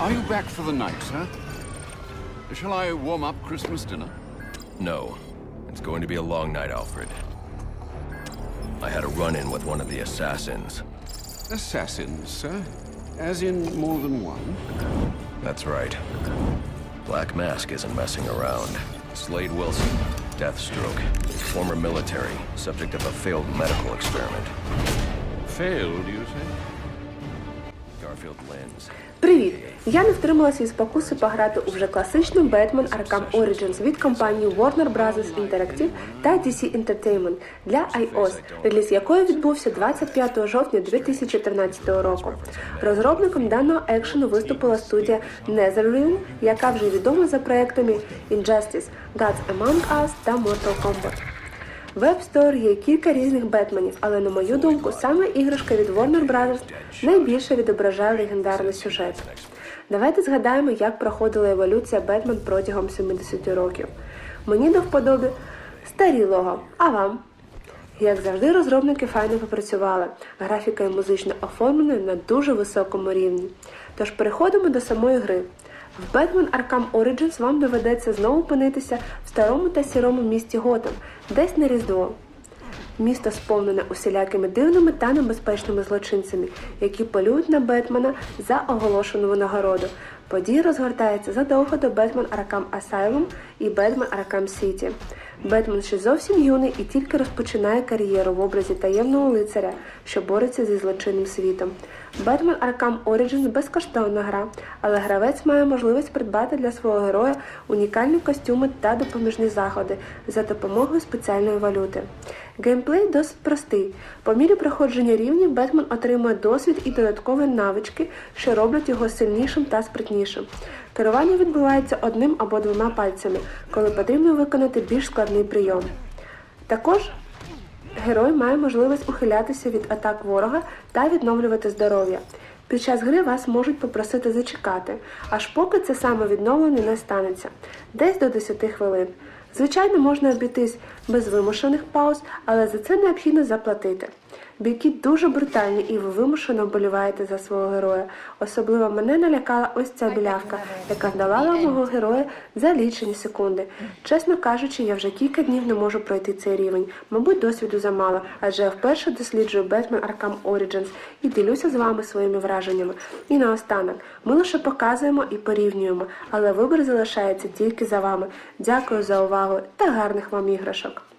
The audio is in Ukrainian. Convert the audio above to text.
Are you back for the night, sir? Shall I warm up Christmas dinner? No. It's going to be a long night, Alfred. I had a run-in with one of the assassins. Assassins, sir? As in more than one? That's right. Black Mask isn't messing around. Slade Wilson, Deathstroke, former military, subject of a failed medical experiment. Failed, you say? Привіт! Я не втрималася із спокуси пограти у вже класичну Batman Arkham Origins від компанії Warner Bros. Interactive та DC Entertainment для iOS, реліз якої відбувся 25 жовтня 2013 року. Розробником даного екшену виступила студія NetherRealm, яка вже відома за проектами Injustice, Gods Among Us та Mortal Kombat. В App є кілька різних Бетменів, але на мою думку, саме іграшка від Warner Bros. найбільше відображає легендарний сюжет. Давайте згадаємо, як проходила еволюція Бетмен протягом 70 років. Мені до вподоби старі лого, а вам? Як завжди, розробники файно попрацювали. Графіка і музичне оформлення на дуже високому рівні. Тож переходимо до самої гри. В Batman Arkham Origins вам доведеться знову опинитися в старому та сірому місті Готэм, десь на Різдво. Місто сповнене усілякими дивними та небезпечними злочинцями, які полюють на Бетмена за оголошену винагороду. Події розгортаються задовго до Бетмен Arkham Asylum і Бетмен Arkham City. Бетмен ще зовсім юний і тільки розпочинає кар'єру в образі таємного лицаря, що бореться зі злочинним світом. Batman Arkham Origins безкоштовна гра, але гравець має можливість придбати для свого героя унікальні костюми та допоміжні заходи за допомогою спеціальної валюти. Геймплей досить простий. По мірі проходження рівнів Бетмен отримує досвід і додаткові навички, що роблять його сильнішим та спритнішим. Керування відбувається одним або двома пальцями, коли потрібно виконати більш складний прийом. Також Герой має можливість ухилятися від атак ворога та відновлювати здоров'я. Під час гри вас можуть попросити зачекати, аж поки це саме відновлення не станеться, десь до 10 хвилин. Звичайно, можна обійтись без вимушених пауз, але за це необхідно заплатити. Бійки дуже брутальні, і ви вимушено вболіваєте за свого героя. Особливо мене налякала ось ця білявка, яка здолала мого героя за лічені секунди. Чесно кажучи, я вже кілька днів не можу пройти цей рівень. Мабуть, досвіду замало, адже я вперше досліджую Batman Arkham Origins і ділюся з вами своїми враженнями. І наостанок, ми лише показуємо і порівнюємо, але вибір залишається тільки за вами. Дякую за увагу та гарних вам іграшок.